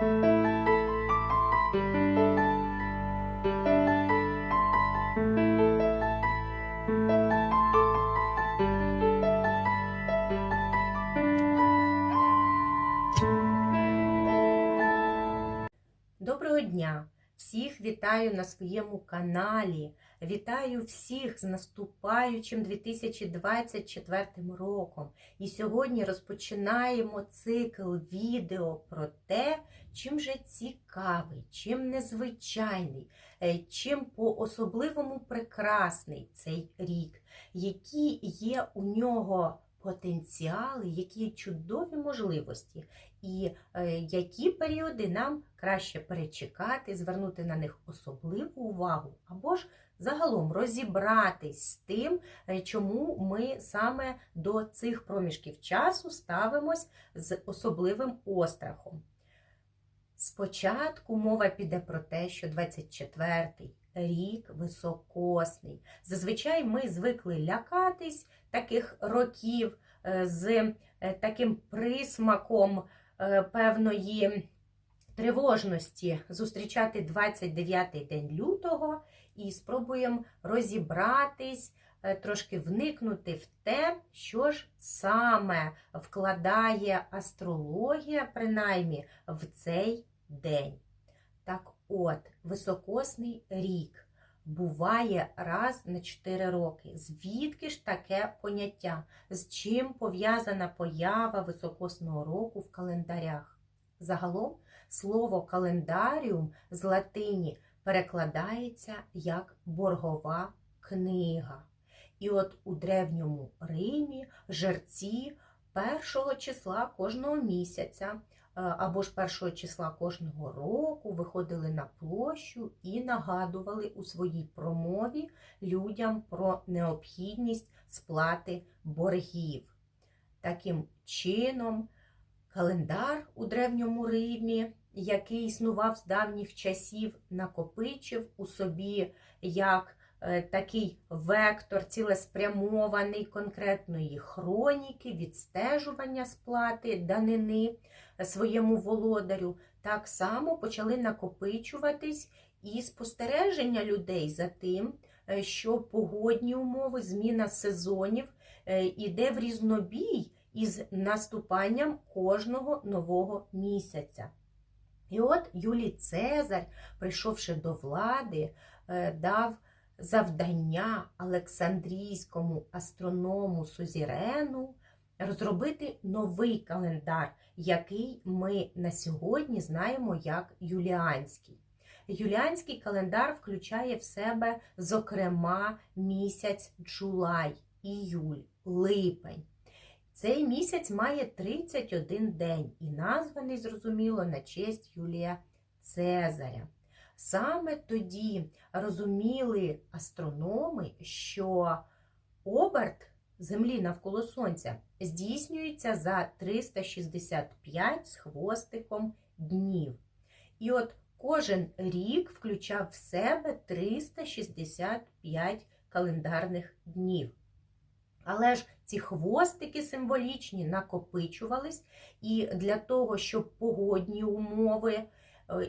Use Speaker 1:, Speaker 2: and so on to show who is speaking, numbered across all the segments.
Speaker 1: thank you Вітаю на своєму каналі. Вітаю всіх з наступаючим 2024 роком. І сьогодні розпочинаємо цикл відео про те, чим же цікавий, чим незвичайний, е, чим по-особливому прекрасний цей рік, які є у нього потенціали, які чудові можливості, і е, які періоди нам краще перечекати, звернути на них особливу увагу, або ж загалом розібратись з тим, е, чому ми саме до цих проміжків часу ставимось з особливим острахом. Спочатку мова піде про те, що 24-й рік високосний. Зазвичай ми звикли лякатись таких років е, з е, таким присмаком е, певної тривожності зустрічати 29-й день лютого і спробуємо розібратись, трошки вникнути в те, що ж саме вкладає астрологія, принаймні, в цей день. Так от, високосний рік буває раз на 4 роки. Звідки ж таке поняття? З чим пов'язана поява високосного року в календарях? Загалом слово календаріум з латині перекладається як боргова книга. І от у древньому Римі жерці першого числа кожного місяця або ж першого числа кожного року виходили на площу і нагадували у своїй промові людям про необхідність сплати боргів. Таким чином, календар у Древньому Римі, який існував з давніх часів, накопичив у собі як Е, такий вектор цілеспрямований конкретної хроніки, відстежування сплати данини своєму володарю, так само почали накопичуватись і спостереження людей за тим, е, що погодні умови, зміна сезонів е, іде в різнобій із наступанням кожного нового місяця. І от Юлій Цезарь, прийшовши до влади, дав завдання Олександрійському астроному Сузірену розробити новий календар, який ми на сьогодні знаємо як Юліанський. Юліанський календар включає в себе, зокрема, місяць Джулай, іюль, липень. Цей місяць має 31 день і названий, зрозуміло, на честь Юлія Цезаря. Саме тоді розуміли астрономи, що оберт Землі навколо Сонця здійснюється за 365 з хвостиком днів. І от кожен рік включав в себе 365 календарних днів. Але ж ці хвостики символічні накопичувались, і для того, щоб погодні умови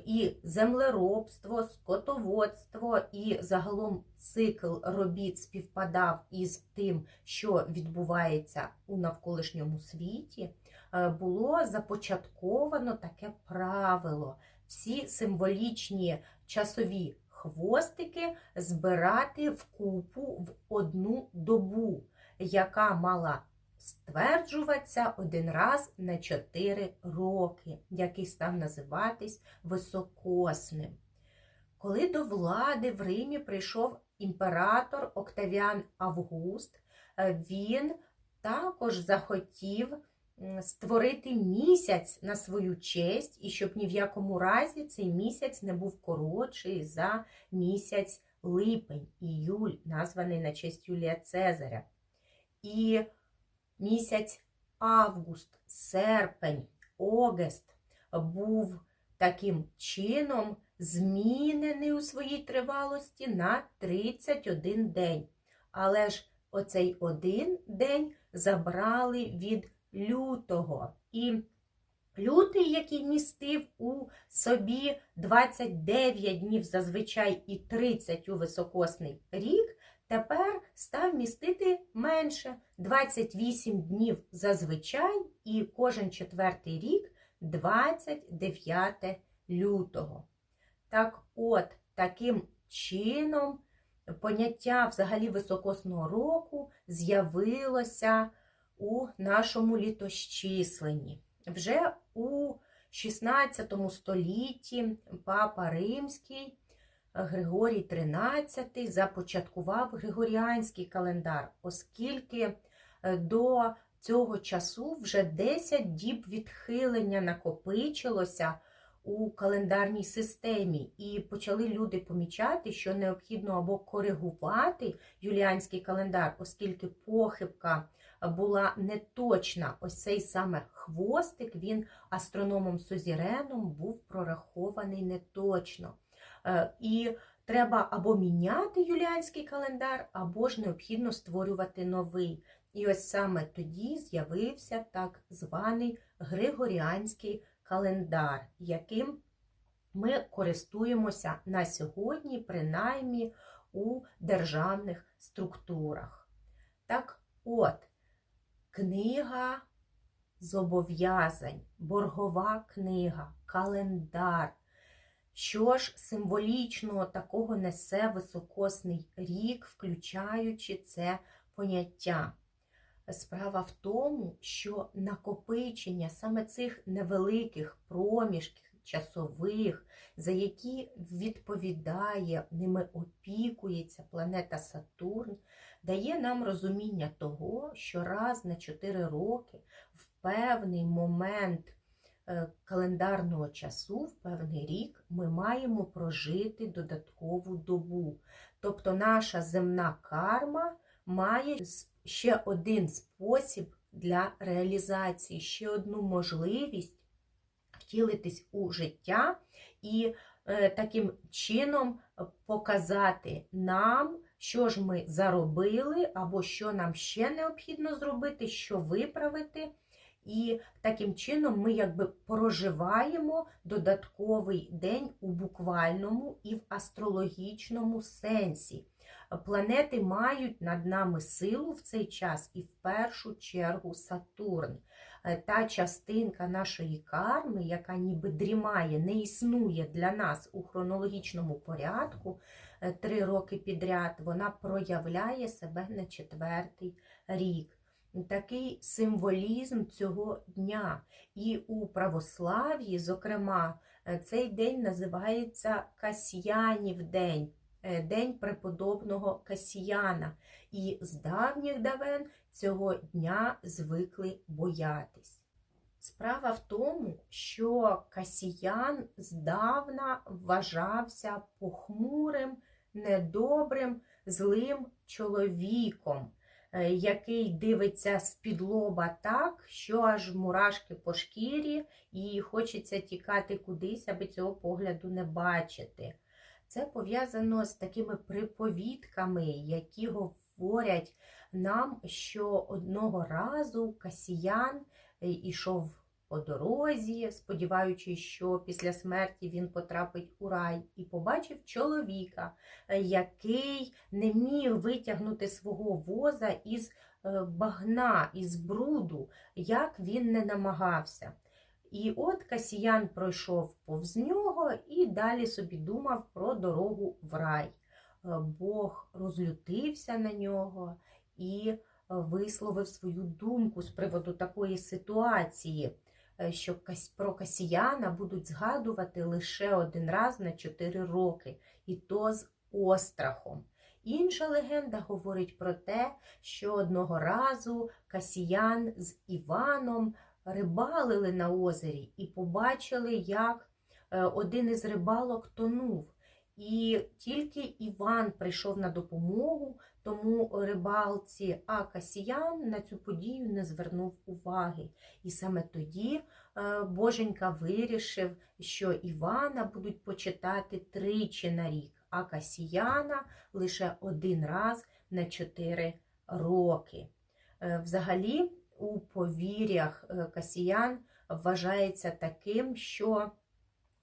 Speaker 1: і землеробство, скотоводство, і загалом цикл робіт співпадав із тим, що відбувається у навколишньому світі, е, було започатковано таке правило. Всі символічні часові хвостики збирати в купу в одну добу, яка мала стверджуватися один раз на 4 роки, який став називатись високосним. Коли до влади в Римі прийшов імператор Октавіан Август, е, він також захотів створити місяць на свою честь, і щоб ні в якому разі цей місяць не був коротший за місяць липень, іюль, названий на честь Юлія Цезаря. І місяць август, серпень, огест був таким чином змінений у своїй тривалості на 31 день. Але ж оцей один день забрали від лютого. І Лютий, який містив у собі 29 днів зазвичай і 30 у високосний рік, тепер став містити менше 28 днів зазвичай і кожен четвертий рік 29 лютого. Так от, таким чином поняття взагалі високосного року з'явилося у нашому літощисленні. Вже у 16 столітті папа Римський Григорій XIII започаткував Григоріанський календар, оскільки е, до цього часу вже 10 діб відхилення накопичилося у календарній системі, і почали люди помічати, що необхідно або коригувати юліанський календар, оскільки похибка була неточна. Ось цей саме хвостик, він астрономом Созіреном був прорахований неточно. Е, І треба або міняти юліанський календар, або ж необхідно створювати новий. І ось саме тоді з'явився так званий Григоріанський календар, яким ми користуємося на сьогодні, принаймні у державних структурах. Так от, книга зобов'язань, боргова книга, календар. Що ж символічного такого несе високосний рік, включаючи це поняття? Справа в тому, що накопичення саме цих невеликих проміжків часових, за які відповідає, ними опікується планета Сатурн, дає нам розуміння того, що раз на 4 роки в певний момент календарного часу, в певний рік, ми маємо прожити додаткову добу. Тобто наша земна карма має ще один спосіб для реалізації, ще одну можливість втілитись у життя і е, таким чином показати нам, що ж ми заробили, або що нам ще необхідно зробити, що виправити. І таким чином ми якби проживаємо додатковий день у буквальному і в астрологічному сенсі. Планети мають над нами силу в цей час і в першу чергу Сатурн. Е, Та частинка нашої карми, яка ніби дрімає, не існує для нас у хронологічному порядку е, три роки підряд, вона проявляє себе на четвертий рік. Такий символізм цього дня. І у православ'ї, зокрема, е, цей день називається Касьянів день. Е, День преподобного Касіяна, і з давніх давен цього дня звикли боятись. Справа в тому, що Касіян здавна вважався похмурим, недобрим, злим чоловіком, який дивиться з-під лоба так, що аж мурашки по шкірі, і хочеться тікати кудись, аби цього погляду не бачити. Це пов'язано з такими приповідками, які говорять нам, що одного разу Касіян ішов по дорозі, сподіваючись, що після смерті він потрапить у рай, і побачив чоловіка, який не міг витягнути свого воза із е, багна, із бруду, як він не намагався. І от Касіян пройшов повз нього і далі собі думав про дорогу в рай. Е, Бог розлютився на нього і е, висловив свою думку з приводу такої ситуації, е, що про Касіяна будуть згадувати лише один раз на 4 роки, і то з острахом. Інша легенда говорить про те, що одного разу Касіян з Іваном рибалили на озері і побачили, як е, один із рибалок тонув. І тільки Іван прийшов на допомогу, тому рибалці А Касіян на цю подію не звернув уваги. І саме тоді е, Боженька вирішив, що Івана будуть почитати тричі на рік, а Касіяна лише один раз на чотири роки. Е, Взагалі, у повір'ях е, касіян вважається таким, що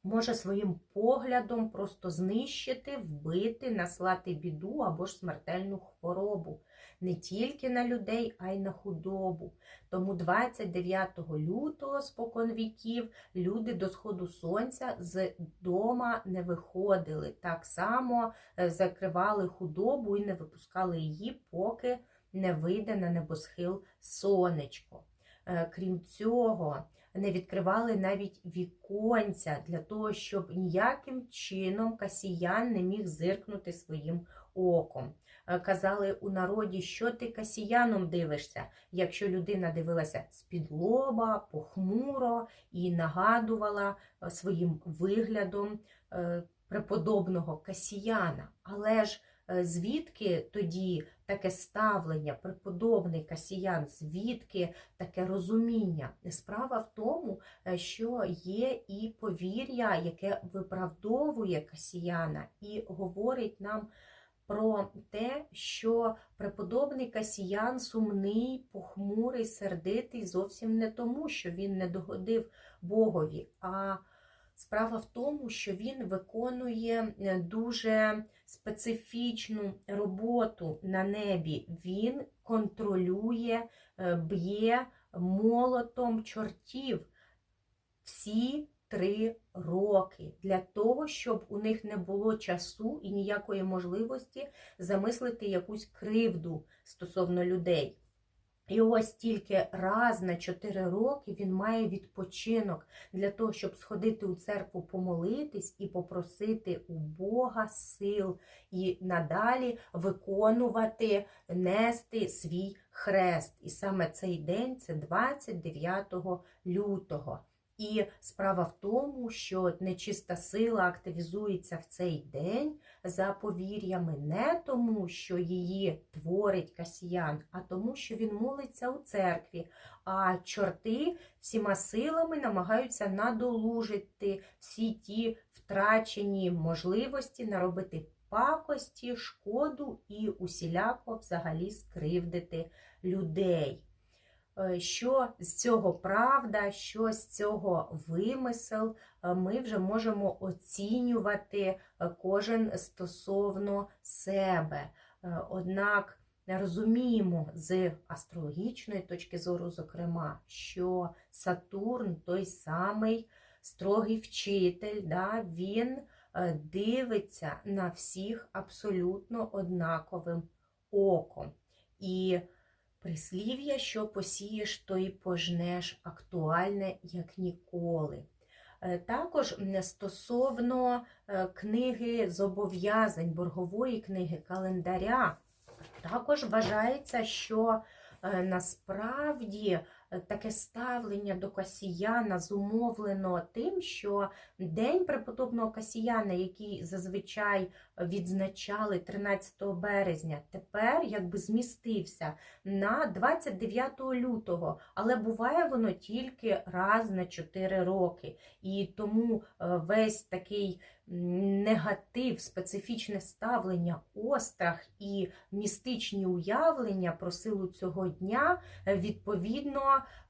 Speaker 1: може своїм поглядом просто знищити, вбити, наслати біду або ж смертельну хворобу не тільки на людей, а й на худобу. Тому 29 лютого, спокон віків, люди до сходу сонця з дома не виходили. Так само е, закривали худобу і не випускали її, поки не вийде на небосхил сонечко. Е, Крім цього, не відкривали навіть віконця для того, щоб ніяким чином касіян не міг зиркнути своїм оком. Е, Казали у народі, що ти касіяном дивишся, якщо людина дивилася з-під лоба, похмуро і нагадувала е, своїм виглядом е, преподобного касіяна. Але ж звідки тоді таке ставлення, преподобний касіян, звідки таке розуміння? Справа в тому, е, що є і повір'я, яке виправдовує касіяна і говорить нам про те, що преподобний касіян сумний, похмурий, сердитий зовсім не тому, що він не догодив Богові, а справа в тому, що він виконує е, дуже специфічну роботу на небі. Він контролює, е, б'є молотом чортів всі три роки для того, щоб у них не було часу і ніякої можливості замислити якусь кривду стосовно людей. І ось тільки раз на 4 роки він має відпочинок для того, щоб сходити у церкву помолитись і попросити у Бога сил і надалі виконувати, нести свій хрест. І саме цей день це 29 лютого. І справа в тому, що нечиста сила активізується в цей день за повір'ями не тому, що її творить касіян, а тому, що він молиться у церкві. А чорти всіма силами намагаються надолужити всі ті втрачені можливості наробити пакості, шкоду і усіляко взагалі скривдити людей. Е, Що з цього правда, що з цього вимисел, е, ми вже можемо оцінювати е, кожен стосовно себе. Однак розуміємо з астрологічної точки зору, зокрема, що Сатурн той самий строгий вчитель, да, він дивиться на всіх абсолютно однаковим оком. І Прислів'я, що посієш, то й пожнеш, актуальне як ніколи. Е, Також стосовно е, книги зобов'язань, боргової книги календаря, також вважається, що е, насправді таке ставлення до Касіяна зумовлено тим, що День преподобного Касіяна, який зазвичай відзначали 13 березня, тепер якби змістився на 29 лютого, але буває воно тільки раз на 4 роки. І тому е, весь такий негатив, специфічне ставлення, острах і містичні уявлення про силу цього дня, е, відповідно,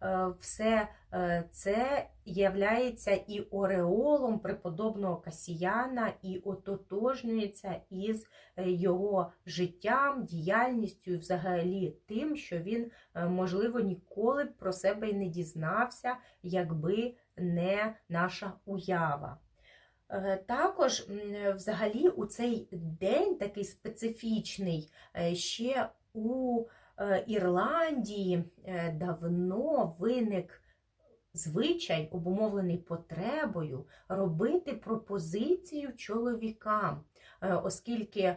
Speaker 1: е, все е, це являється і ореолом преподобного Касіяна, і ототожнюється із його життям, діяльністю і взагалі тим, що він, можливо, ніколи б про себе й не дізнався, якби не наша уява. Е, Також взагалі у цей день такий специфічний е, ще у е, Ірландії е, давно виник звичай, обумовлений потребою, робити пропозицію чоловікам, Е, оскільки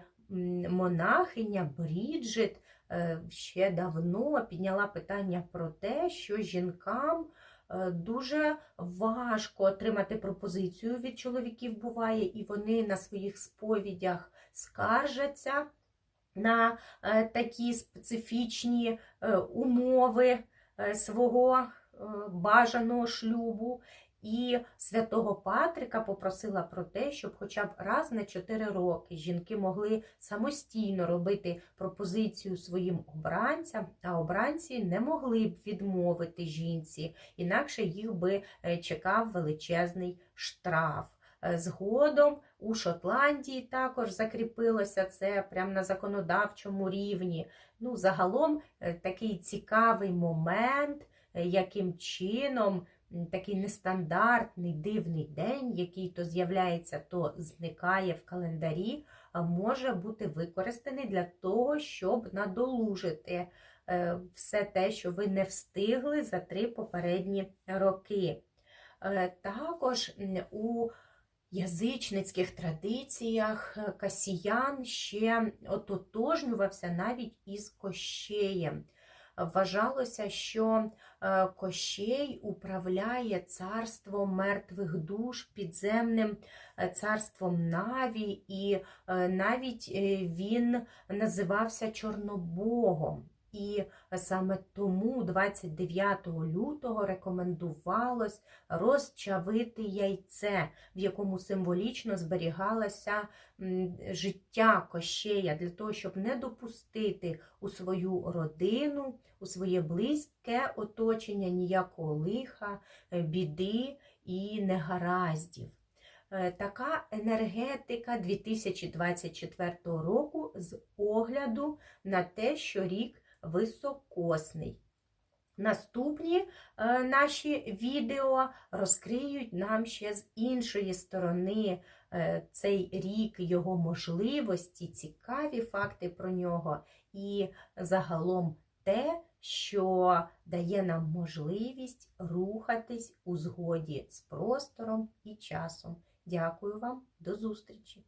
Speaker 1: монахиня Бріджит е, ще давно підняла питання про те, що жінкам е, дуже важко отримати пропозицію від чоловіків буває, і вони на своїх сповідях скаржаться на е, такі специфічні е, умови е, свого е, бажаного шлюбу. І святого Патрика попросила про те, щоб хоча б раз на 4 роки жінки могли самостійно робити пропозицію своїм обранцям, а обранці не могли б відмовити жінці, інакше їх би е, чекав величезний штраф. Е, Згодом у Шотландії також закріпилося це прямо на законодавчому рівні. Ну, загалом е, такий цікавий момент, яким чином такий нестандартний дивний день, який то з'являється, то зникає в календарі, може бути використаний для того, щоб надолужити е, все те, що ви не встигли за три попередні роки. Е, Також у язичницьких традиціях е, Касіян ще ототожнювався навіть із Кощеєм. Вважалося, що Кощей управляє царством мертвих душ, підземним е, царством Наві, і е, навіть е, він називався Чорнобогом. І саме тому 29 лютого рекомендувалось розчавити яйце, в якому символічно зберігалося життя кощея, для того, щоб не допустити у свою родину, у своє близьке оточення ніякого лиха, е, біди і негараздів. Е, Така енергетика 2024 року з огляду на те, що рік високосний. Наступні е, наші відео розкриють нам ще з іншої сторони е, цей рік, його можливості, цікаві факти про нього і загалом те, що дає нам можливість рухатись у згоді з простором і часом. Дякую вам, до зустрічі!